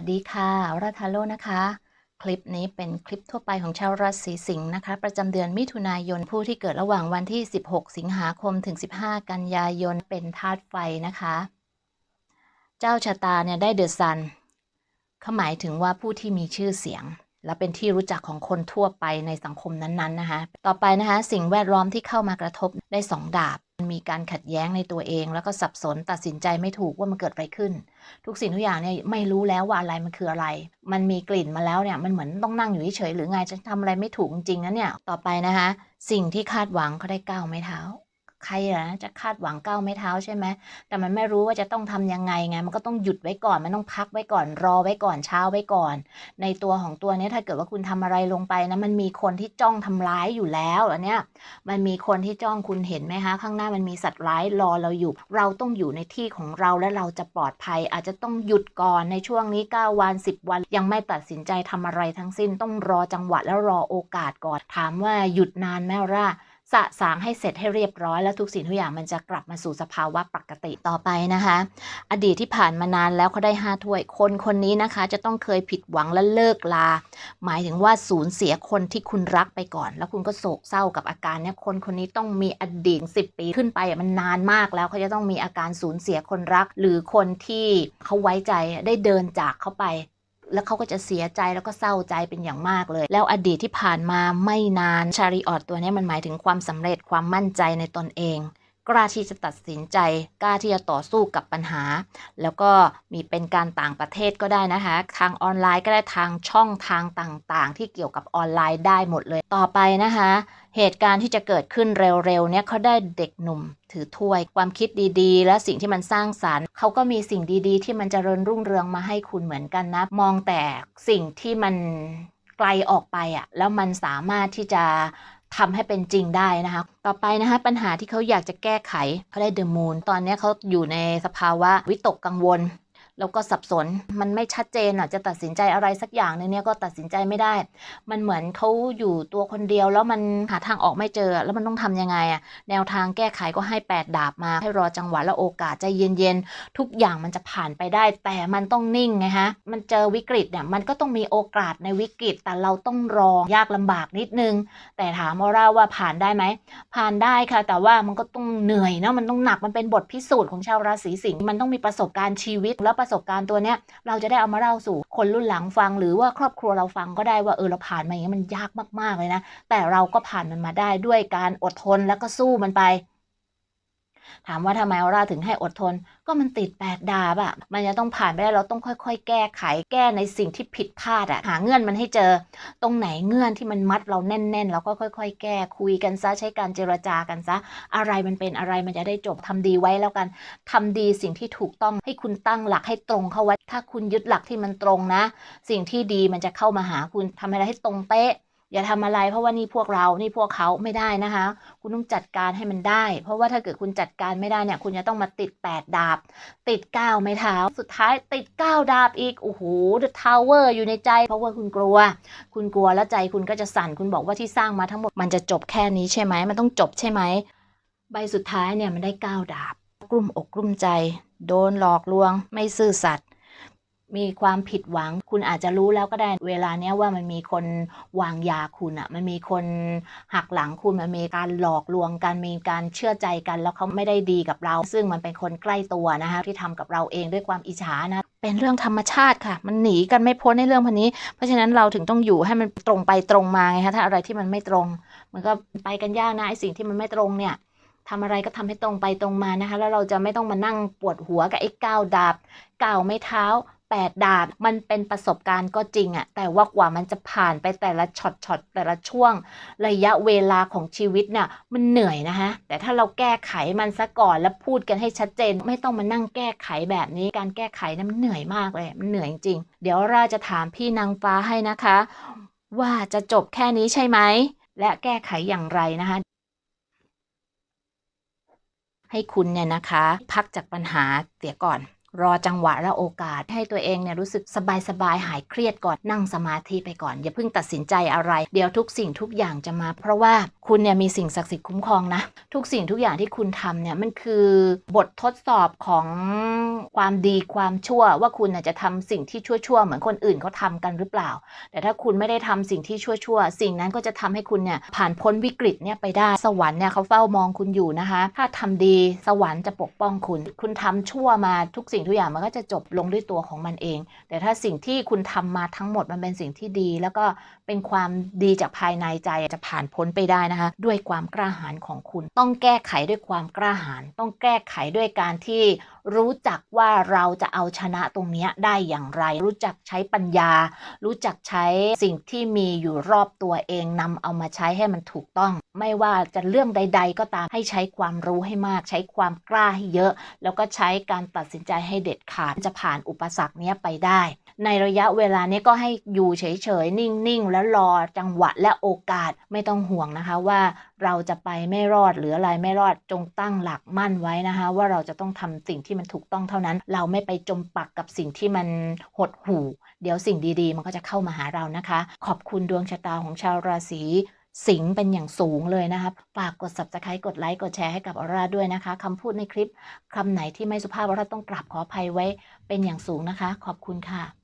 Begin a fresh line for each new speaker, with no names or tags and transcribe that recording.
วัสดีค่ะรัทาโลนะคะ คลิปนี้เป็นคลิปทั่วไปของชาวราศีสิงห์นะคะ ประจำเดือนมิถุนายนผู้ที่เกิดระหว่างวันที่ 16 สิงหาคมถึง 15 กันยายนเป็นธาตุไฟนะคะ เจ้าชะตาเนี่ยได้เดอะซันเขาหมายถึงว่าผู้ที่มีชื่อเสียง และเป็นที่รู้จักของคนทั่วไปในสังคมนั้นๆนะคะ ต่อไปนะคะ สิ่งแวดล้อมที่เข้ามากระทบได้สองดาบ มีการขัดแย้งในตัวเอง แล้วก็สับสนตัดสินใจไม่ถูกว่ามันเกิดอะไรขึ้น ทุกสิ่งทุกอย่างเนี่ยไม่รู้แล้วว่าอะไรมันคืออะไร มันมีกลิ่นมาแล้วเนี่ยมันเหมือนต้องนั่งอยู่เฉยหรือไงจะทำอะไรไม่ถูกจริงๆนะเนี่ยต่อไปนะคะ สิ่งที่คาดหวังเขาได้ก้าวไม้เท้า ใครนะจะคาดหวังก้าวไม้เท้าใช่ไหมแต่มันไม่รู้ว่าจะต้องทำยังไงไง มันก็ต้องหยุดไว้ก่อน มันต้องพักไว้ก่อน รอไว้ก่อนเช้าไว้ก่อน ในตัวของตัวนี้ถ้าเกิดว่าคุณทำอะไรลงไปนะมันมีคนที่จ้องทำร้ายอยู่แล้วอันเนี้ยมันมีคนที่จ้องคุณเห็นไหมคะข้างหน้ามันมีสัตว์ร้ายรอเราอยู่ เราต้องอยู่ในที่ของเราและเราจะปลอดภัย อาจจะต้องหยุดก่อนในช่วงนี้ 9 วัน 10 วัน ยังไม่ตัดสินใจทำอะไรทั้งสิ้นต้องรอจังหวะแล้วรอโอกาสก่อนถามว่าหยุดนานไหมล่ะ สะสางให้เสร็จให้เรียบร้อย แล้วทุกสิ่งทุกอย่างมันจะกลับมาสู่สภาวะปกติต่อไปนะคะ อดีตที่ผ่านมานานแล้วเขาได้ห้าถ้วย คนคนนี้นะคะ จะต้องเคยผิดหวังและเลิกลา หมายถึงว่าสูญเสียคนที่คุณรักไปก่อน แล้วคุณก็โศกเศร้ากับอาการเนี้ยคนคนนี้ต้องมีอดีตสิปีขึ้นไปมันนานมากแล้วเขาจะต้องมีอาการสูญเสียคนรัก หรือคนที่เขาไว้ใจได้เดินจากเขาไป แล้วเขาก็จะเสียใจแล้วก็เศร้าใจเป็นอย่างมากเลย แล้วอดีตที่ผ่านมาไม่นานชาริออตตัวนี้มันหมายถึงความสำเร็จความมั่นใจในตนเอง กล้าที่จะตัดสินใจ กล้าที่จะต่อสู้กับปัญหา แล้วก็มีเป็นการต่างประเทศก็ได้นะคะ ทางออนไลน์ก็ได้ทางช่องทางต่างๆ ที่เกี่ยวกับออนไลน์ได้หมดเลยต่อไปนะคะ เหตุการณ์ที่จะเกิดขึ้นเร็วๆเนี่ยเขาได้เด็กหนุ่มถือถ้วยความคิดดีๆ และสิ่งที่มันสร้างสารรค์เขาก็มีสิ่งดีๆ ที่มันจเจริญรุ่งเรืองมาให้คุณเหมือนกันนะ มองแต่สิ่งที่มันไกลออกไปอะแล้วมันสามารถที่จะ ทำให้เป็นจริงได้นะคะ ต่อไปนะคะปัญหาที่เขาอยากจะแก้ไขเขาได้เดอะมูนตอนนี้เขาอยู่ในสภาวะวิตกกังวล แล้วก็สับสนมันไม่ชัดเจนอะจะตัดสินใจอะไรสักอย่างในเนี่ยก็ตัดสินใจไม่ได้ มันเหมือนเขาอยู่ตัวคนเดียว แล้วมันหาทางออกไม่เจอ แล้วมันต้องทำยังไงอะแนวทางแก้ไขก็ให้ 8 ดาบมา ให้รอจังหวะและโอกาสใจเย็นๆทุกอย่างมันจะผ่านไปได้ แต่มันต้องนิ่งไงฮะมันเจอวิกฤตเนี่ยมันก็ต้องมีโอกาสในวิกฤต แต่เราต้องรอยากลำบากนิดนึง แต่ถามว่าว่าผ่านได้ไหมผ่านได้ค่ะ แต่ว่ามันก็ต้องเหนื่อยเนาะมันต้องหนักมันเป็นบทพิสูจน์ของชาวราศีสิงห์มันต้องมีประสบการณ์ชีวิตแล้วประสบการณ์ตัวเนี้ยเราจะได้เอามาเล่าสู่คนรุ่นหลังฟัง หรือว่าครอบครัวเราฟังก็ได้ว่าเออเราผ่านมาอย่างนี้มันยากมากๆเลยนะ แต่เราก็ผ่านมันมาได้ด้วยการอดทนแล้วก็สู้มันไป ถามว่าทำไมออร่าถึงให้อดทน ก็มันติดแปดดาบอะมันจะต้องผ่านไปได้เราต้องค่อย ๆ แก้ไขแก้ในสิ่งที่ผิดพลาดอะหาเงื่อนมันให้เจอ ตรงไหนเงื่อนที่มันมัดเราแน่นๆเราก็ค่อย ๆ แก้คุยกันซะใช้การเจรจากันซะ อะไรมันเป็นอะไรมันจะได้จบทำดีไว้แล้วกันทำดีสิ่งที่ถูกต้องให้คุณตั้งหลักให้ตรงเข้าไว้ ถ้าคุณยึดหลักที่มันตรงนะ สิ่งที่ดีมันจะเข้ามาหาคุณทำอะไรให้ตรงเป๊ะอย่าทำอะไรเพราะว่านี่พวกเรา นี่พวกเขาไม่ได้นะคะ คุณต้องจัดการให้มันได้ เพราะว่าถ้าเกิดคุณจัดการไม่ได้เนี่ยคุณจะต้องมาติด 8 ดาบ ติด 9 ไม้เท้า สุดท้ายติด 9 ดาบอีก โอ้โห The Tower อยู่ในใจ เพราะว่าคุณกลัว คุณกลัวแล้วใจคุณก็จะสั่นคุณบอกว่าที่สร้างมาทั้งหมดมันจะจบแค่นี้ใช่ไหมมันต้องจบใช่ไหมใบสุดท้ายเนี่ยมันได้ 9 ดาบ กลุ่มอกกลุ่มใจ โดนหลอกลวง ไม่ซื่อสัตย์ มีความผิดหวัง คุณอาจจะรู้แล้วก็ได้เวลาเนี้ยว่ามันมีคนวางยาคุณอะมันมีคนหักหลังคุณมันมีการหลอกลวงกันมีการเชื่อใจกันแล้วเขาไม่ได้ดีกับเรา ซึ่งมันเป็นคนใกล้ตัวนะคะที่ทำกับเราเองด้วยความอิจฉานะเป็นเรื่องธรรมชาติค่ะ มันหนีกันไม่พ้นในเรื่องพันนี้ เพราะฉะนั้นเราถึงต้องอยู่ให้มันตรงไปตรงมาไงคะถ้าอะไรที่มันไม่ตรง มันก็ไปกันยากนะไอสิ่งที่มันไม่ตรงเนี่ยทำอะไรก็ทำให้ตรงไปตรงมานะคะ แล้วเราจะไม่ต้องมานั่งปวดหัวกับไอ้ก้าวดาบก้าวไม้เท้า แปดดาบมันเป็นประสบการณ์ก็จริงอะแต่ว่ากว่ามันจะผ่านไปแต่ละช็อตช็อตแต่ละช่วง ระยะเวลาของชีวิตเนี่ยมันเหนื่อยนะคะแต่ถ้าเราแก้ไขมันซะก่อนแล้วพูดกันให้ชัดเจน ไม่ต้องมานั่งแก้ไขแบบนี้ การแก้ไขนั้นมันเหนื่อยมากเลยมันเหนื่อยจริง เดี๋ยวเราจะถามพี่นางฟ้าให้นะคะ ว่าจะจบแค่นี้ใช่ไหมและแก้ไขอย่างไรนะคะให้คุณเนี่ยนะคะ พักจากปัญหาเสียก่อน รอจังหวะและโอกาสให้ตัวเองเนี่ยรู้สึกสบายๆหายเครียดก่อนนั่งสมาธิไปก่อน อย่าเพิ่งตัดสินใจอะไร เดี๋ยวทุกสิ่งทุกอย่างจะมา เพราะว่าคุณเนี่ยมีสิ่งศักดิ์สิทธิ์คุ้มครองนะ ทุกสิ่งทุกอย่างที่คุณทำเนี่ยมันคือบททดสอบของความดีความชั่ว ว่าคุณน่ะจะทำสิ่งที่ชั่วๆเหมือนคนอื่นเขาทำกันหรือเปล่า แต่ถ้าคุณไม่ได้ทำสิ่งที่ชั่วๆสิ่งนั้นก็จะทำให้คุณเนี่ยผ่านพ้นวิกฤตเนี่ยไปได้สวรรค์เนี่ยเขาเฝ้ามองคุณอยู่นะคะ ถ้าทำดีสวรรค์จะปกป้องคุณ คุณทำชั่วมาทุกสิ่งิ่งทุกอย่างมันก็จะจบลงด้วยตัวของมันเอง แต่ถ้าสิ่งที่คุณทำมาทั้งหมดมันเป็นสิ่งที่ดี แล้วก็เป็นความดีจากภายในใจจะผ่านพ้นไปได้นะคะ ด้วยความกล้าหาญของคุณ ต้องแก้ไขด้วยความกล้าหาญต้องแก้ไขด้วยการที่รู้จักว่าเราจะเอาชนะตรงนี้ได้อย่างไร รู้จักใช้ปัญญา รู้จักใช้สิ่งที่มีอยู่รอบตัวเองนำเอามาใช้ให้มันถูกต้อง ไม่ว่าจะเรื่องใด ๆ ก็ตามให้ใช้ความรู้ให้มาก ใช้ความกล้าให้เยอะ แล้วก็ใช้การตัดสินใจให้เด็ดขาดจะผ่านอุปสรรคเนี้ไปได้ ในระยะเวลานี้ก็ให้อยู่เฉยๆ นิ่งๆ แล้วรอจังหวะและโอกาสไม่ต้องห่วงนะคะว่าเราจะไปไม่รอดหรืออะไรไม่รอดจงตั้งหลักมั่นไว้นะคะ ว่าเราจะต้องทำสิ่งที่มันถูกต้องเท่านั้น เราไม่ไปจมปักกับสิ่งที่มันหดหู่ เดี๋ยวสิ่งดีๆ มันก็จะเข้ามาหาเรานะคะ ขอบคุณดวงชะตาของชาวราศีสิงเป็นอย่างสูงเลยนะคะฝากกด subscribe กดไลค์กดแชร์ให้กับออร่าด้วยนะคะคำพูดในคลิปคำไหนที่ไม่สุภาพออร่าต้องกราบขออภัยไว้เป็นอย่างสูงนะคะ ขอบคุณค่ะ